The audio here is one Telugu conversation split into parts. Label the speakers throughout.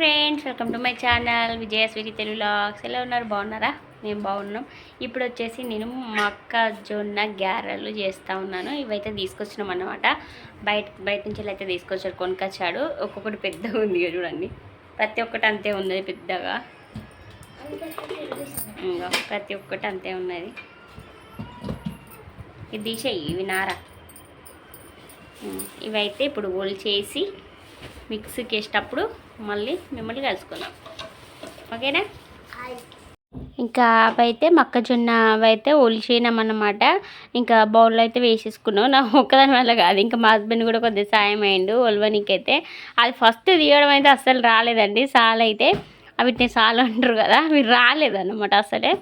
Speaker 1: Friends welcome to my channel Vijaya sweety Telugu ఎలా ఉన్నారు? బాగున్నారా? మేము బాగున్నాం. ఇప్పుడు వచ్చేసి నేను మొక్కజొన్న గ్యారెలు చేస్తూ ఉన్నాను. ఇవైతే తీసుకొచ్చినాం అనమాట బయట బయట నుంచి అయితే తీసుకొచ్చాడు కొనుకొచ్చాడు. ఒక్కొక్కటి పెద్దగా ఉంది చూడండి. ప్రతి ఒక్కటి అంతే ఉన్నది పెద్దగా. ఇంకా ప్రతి ఒక్కటి అంతే ఉన్నది. ఇది తీసేయి ఇవి నారా. ఇవైతే ఇప్పుడు ఓల్ చేసి మిక్సీకి వేసేటప్పుడు మళ్ళీ మిమ్మల్ని కలుసుకుందాం. ఓకేనా? ఇంకా అవైతే మొక్కజొన్న అవైతే ఒలిచేనామన్నమాట ఇంకా బౌల్లో అయితే వేసేసుకున్నాం. నా ఒక్కదాని వల్ల కాదు. ఇంకా మా హస్బెండ్ కూడా కొద్దిగా సాయం అయ్యిండు ఒలవనికైతే. అయితే అది ఫస్ట్ తీయడం అయితే అస్సలు రాలేదండి. సాల్ అయితే వీటిని సాల్ అంటారు కదా అవి రాలేదన్నమాట అసలే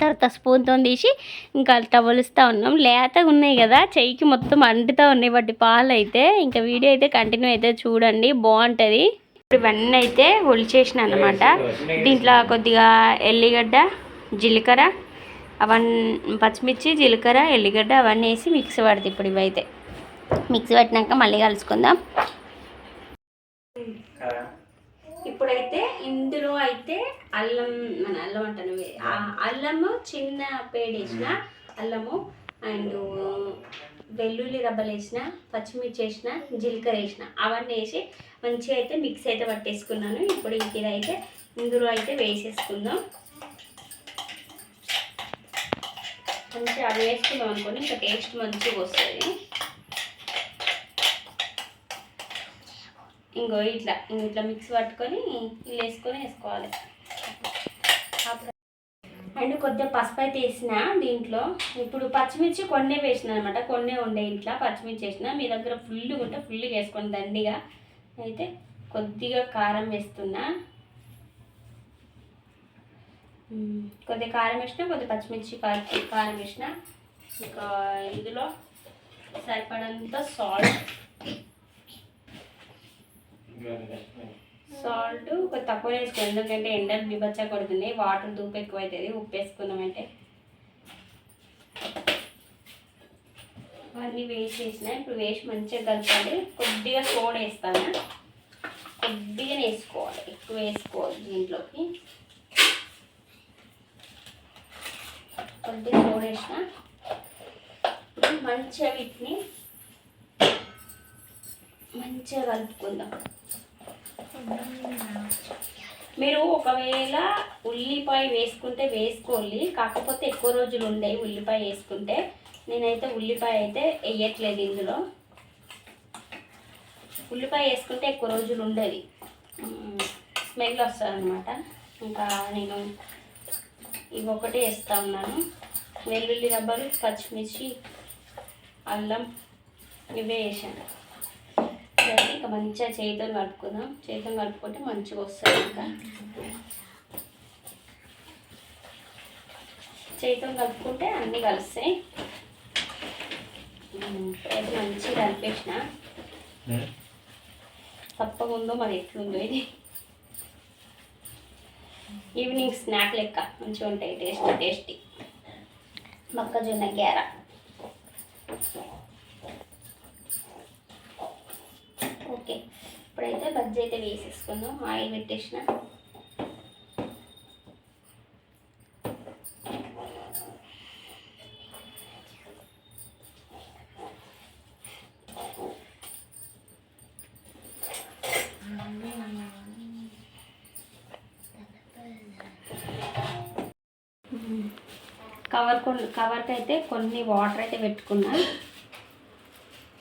Speaker 1: తర్వాత స్పూన్తో తీసి ఇంకా అట్లా ఉన్నాం. లేతగా ఉన్నాయి కదా చెయ్యికి మొత్తం అంటుతూ ఉన్నాయి. వాటి పాలు అయితే ఇంకా వీడియో అయితే కంటిన్యూ అయితే చూడండి. బాగుంటుంది. ఇప్పుడు ఇవన్నీ అయితే ఒలిచేసిన అనమాట దీంట్లో కొద్దిగా ఎల్లిగడ్డ జీలకర్ర అవన్నీ పచ్చిమిర్చి జీలకర్ర ఎల్లిగడ్డ అవన్నీ వేసి మిక్స్ పడుతుంది ఇప్పుడు ఇవైతే. మిక్స్ పట్టినాక మళ్ళీ కలుసుకుందాం ఇప్పుడైతే ఇందులో అయితే అల్లం మన అల్లం అంటాను అల్లము చిన్న పేడ వేసిన అల్లము అండ్ వెల్లుల్లి రబ్బలు వేసిన పచ్చిమిర్చి వేసిన జీలకర్ర వేసిన అవన్నీ వేసి మంచిగా అయితే మిక్స్ అయితే పట్టేసుకున్నాను. ఇప్పుడు ఇదైతే ఇందులో అయితే వేసేసుకుందాం. మంచిగా అది వేసుకుందాం అనుకోండి ఇంకా టేస్ట్ మంచిగా వస్తుంది. ఇంకో ఇట్లా ఇట్లా మిక్స్ పట్టుకొని ఇల్లు వేసుకొని వేసుకోవాలి. అండ్ కొద్దిగా పసుపు అయితే వేసిన దీంట్లో. ఇప్పుడు పచ్చిమిర్చి కొన్నే వేసిన అనమాట కొన్నే ఉండే ఇంట్లో పచ్చిమిర్చి వేసిన. మీ దగ్గర ఫుల్గా ఉంటే ఫుల్గా వేసుకోండి దండిగా. అయితే కొద్దిగా కారం వేస్తున్నా. కొద్దిగా కారం వేసిన కొద్దిగా పచ్చిమిర్చి కా- కారం వేసిన. ఇంకా ఇందులో సరిపడంత సాల్ట్ సాల్ట్ ఒక తక్కువ వేసుకోండి ఎందుకంటే ఎండలు బిబచ్చ కొడుతుంది వాటర్ దూపు ఎక్కువ అవుతుంది ఉప్పు వేసుకుందామంటే అవన్నీ చేసిన ఇప్పుడు వేసి మంచిగా కలపాలి కొద్దిగా సోడా వేస్తాను? కొద్దిగా వేసుకోవాలి ఎక్కువ వేసుకోవాలి దీంట్లోకి. కొద్దిగా సోడా వేసిన. మంచిగా వీటిని మంచిగా కలుపుకుందాం. మీరు ఒకవేళ ఉల్లిపాయ వేసుకుంటే వేసుకోవాలి కాకపోతే ఎక్కువ రోజులు ఉండేవి ఉల్లిపాయ వేసుకుంటే. నేనైతే ఉల్లిపాయ అయితే వేయట్లేదు ఇందులో. ఉల్లిపాయ వేసుకుంటే ఎక్కువ రోజులు ఉండేది. స్మెల్ వస్తుంది అనమాట ఇంకా నేను ఇవి ఒకటే వేస్తూ ఉన్నాను. వెల్లుల్లి రబ్బరు పచ్చిమిర్చి అల్లం ఇవే వేసాను. ఇక మంచిగా చేతితో కలుపుకుందాం చేతితో కలుపుకుంటే మంచిగా వస్తుంది ఇంకా. చేతితో కలుపుకుంటే అన్నీ కలుస్తాయి అయితే మంచిగా కలిపేసిన తప్పకుందో మరి ఎట్లుందో ఇది. ఈవినింగ్ స్నాక్ లెక్క మంచిగా ఉంటాయి టేస్టీ టేస్టీ. మొక్కజొన్న గ్యార. ఓకే. ఇప్పుడైతే బజ్జీ అయితే వేసేసుకుందాం. ఆయిల్ పెట్టేసిన. కవర్ కొన్ని కవర్కి అయితే కొన్ని వాటర్ అయితే పెట్టుకున్నా.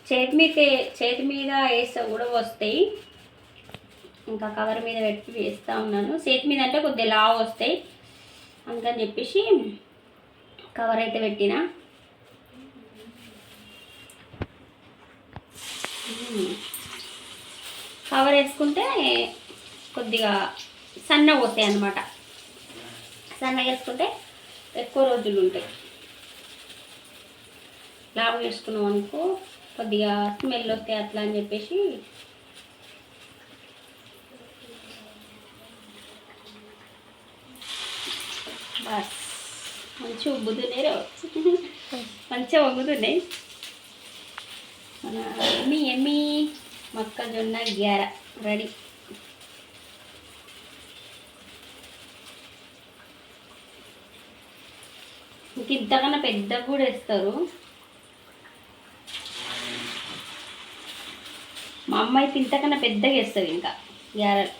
Speaker 1: చేతి మీద చేతి మీద వేస్తే కూడా వస్తాయి. ఇంకా కవర్ మీద పెట్టి వేస్తూ ఉన్నాను. చేతి మీద అంటే కొద్దిగా లావు వస్తాయి. అందుకని చెప్పేసి కవర్ అయితే పెట్టిన. కవర్ వేసుకుంటే కొద్దిగా సన్నగా వస్తాయి అన్నమాట. సన్నగా వేసుకుంటే ఎక్కువ రోజులు ఉంటాయి. లావు వేసుకున్నాం అనుకో. కొద్దిగా స్మెల్ వస్తే అట్లా అని చెప్పేసి. బస్. మంచిగా ఉబ్బుతున్నాయి మంచిగా ఉబ్బుతున్నాయి. మీ ఎమ్మి మొక్కజొన్న గ్యార రెడీ. ఇంక ఇంతకన్నా పెద్ద కూడా వేస్తారు. మా అమ్మ అయితే ఇంతకన్నా పెద్దగా వేస్తుంది ఇంకా. గ్యారెల్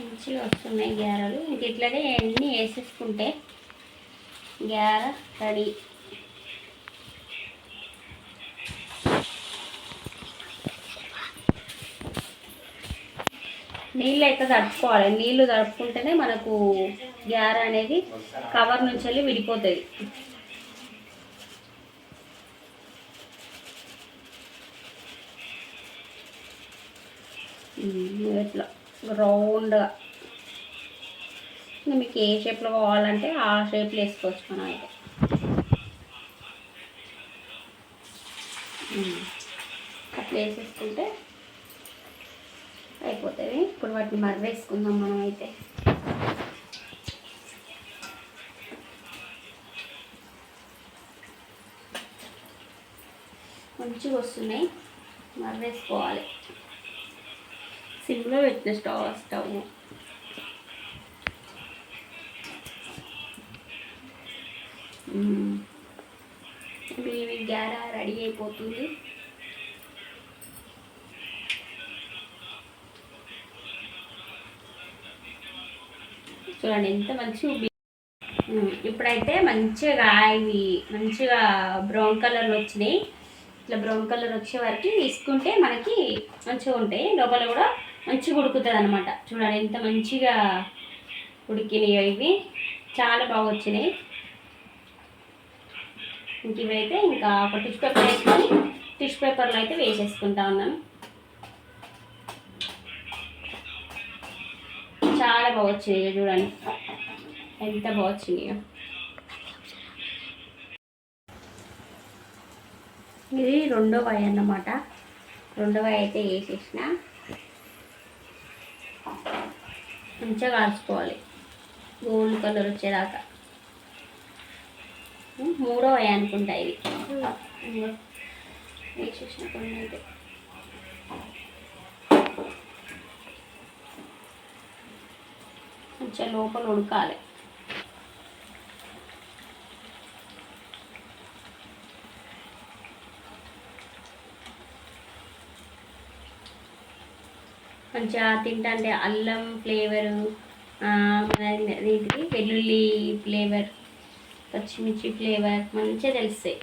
Speaker 1: మంచిగా వస్తున్నాయి గ్యారెలు ఇంక ఇట్లానే అన్నీ వేసేసుకుంటే గ్యార రెడీ. నీళ్ళు అయితే తడుపుకోవాలి. నీళ్ళు తడుపుకుంటేనే మనకు గ్యార అనేది కవర్ నుంచి వెళ్ళి విడిపోతుంది ఇట్లా రౌండ్గా. మీకు ఏ షేప్లో కావాలంటే ఆ షేప్లో వేసుకోవచ్చు మనం అయితే. అట్లా వేసేసుకుంటే అయిపోతుంది. ఇప్పుడు వాటిని మరవేసుకుందాం మనం అయితే మంచిగా వస్తున్నాయి. మరవేసుకోవాలి. సిమ్లో పెట్టిన స్టవ్ స్టవ్. ఇప్పుడు ఇవి గ్యారా రెడీ అయిపోతుంది. చూడండి ఎంత మంచి ఇప్పుడైతే మంచిగా ఇవి మంచిగా బ్రౌన్ కలర్లో వచ్చినాయి. ఇట్లా బ్రౌన్ కలర్ వచ్చే వరకు తీసుకుంటే మనకి మంచిగా ఉంటాయి. లోపల కూడా మంచిగా ఉడుకుతుంది అనమాట చూడండి ఎంత మంచిగా ఉడికినాయో ఇవి. చాలా బాగా వచ్చినాయి. ఇంక ఇవైతే ఇంకా ఒక టిష్యూ పేపర్ వేసుకొని టిష్యూ పేపర్లో అయితే వేసేసుకుంటా ఉన్నాను. చాలా బాగా వచ్చినాయి చూడండి. ఎంత బాగా వచ్చినాయో ఇది రెండో వాయి అన్నమాట. రెండో వాయి అయితే వేసేసిన. మంచిగా కాల్చుకోవాలి. గోల్డ్ కలర్ వచ్చేదాకా. మూడో వాయి అనుకుంటా ఇది. వేసేసిన కొన్ని అయితే. మంచిగా లోపల ఉడకాలి. మంచిగా తింటే అల్లం ఫ్లేవరు మన వెల్లుల్లి ఫ్లేవర్ పచ్చిమిర్చి ఫ్లేవర్ మంచిగా తెలుస్తాయి.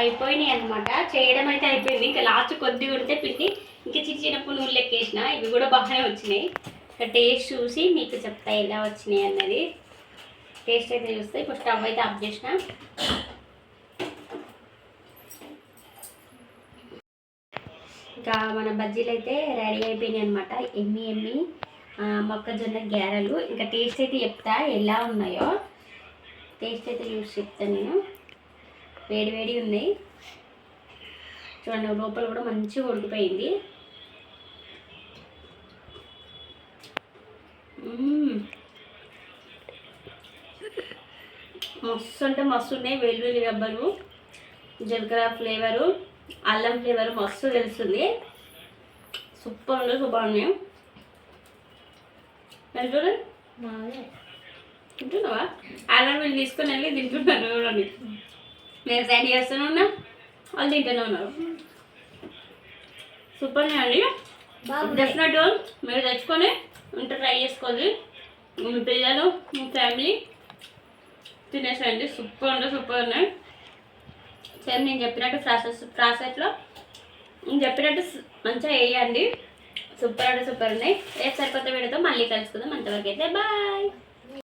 Speaker 1: అయిపోయినాయి అనమాట చేయడం అయితే అయిపోయింది. ఇంకా లాస్ట్ కొద్దిగా ఉంటే పిండి ఇంకా చిన్న చిన్న పునుగులు లెక్కేసిన ఇవి కూడా బాగానే వచ్చినాయి. ఇంకా టేస్ట్ చూసి మీకు చెప్తా ఎలా వచ్చినాయి అన్నది. టేస్ట్ అయితే చూస్తే ఇప్పుడు స్టవ్ అయితే ఆఫ్ చేసిన. ఇంకా మన బజ్జీలు అయితే రెడీ అయిపోయినాయి అనమాట ఎమ్మి ఎమ్మి మొక్కజొన్న గ్యారెలు ఇంకా టేస్ట్ అయితే చెప్తా ఎలా ఉన్నాయో. టేస్ట్ అయితే చూసి చెప్తాను నేను. వేడి వేడి ఉన్నాయి. చూడండి లోపల కూడా మంచిగా ఉడికిపోయింది. మస్తు అంటే మస్తు ఉన్నాయి. వెల్లుల్లి రబ్బరు జీలకర్ర ఫ్లేవరు అల్లం ఫ్లేవర్ మస్తు తెలుస్తుంది. సూపర్ ఉంది సూపర్ ఉన్నాయి. తింటున్నావా? అల్లం వీళ్ళు తీసుకొని వెళ్ళి తింటున్నారు చూడండి. నేను సైడ్ చేస్తూనే ఉన్నా వాళ్ళు తింటూనే ఉన్నారు. సూపర్ అండి డెఫినెట్ మీరు తెచ్చుకొని ఉంటే ట్రై చేసుకోండి. మీ పిల్లలు మీ ఫ్యామిలీ తినేసండి సూపర్ అంటే సూపర్ ఉన్నాయి. సేమ్ నేను చెప్పినట్టు ప్రాసెస్ ప్రాసెస్లో నేను చెప్పినట్టు మంచిగా వేయండి సూపర్ అంటే సూపర్ ఉన్నాయి. రేపు సరికొత్త వీడియోతో మళ్ళీ కలుసుకుందాం. అంతవరకు అయితే బాయ్.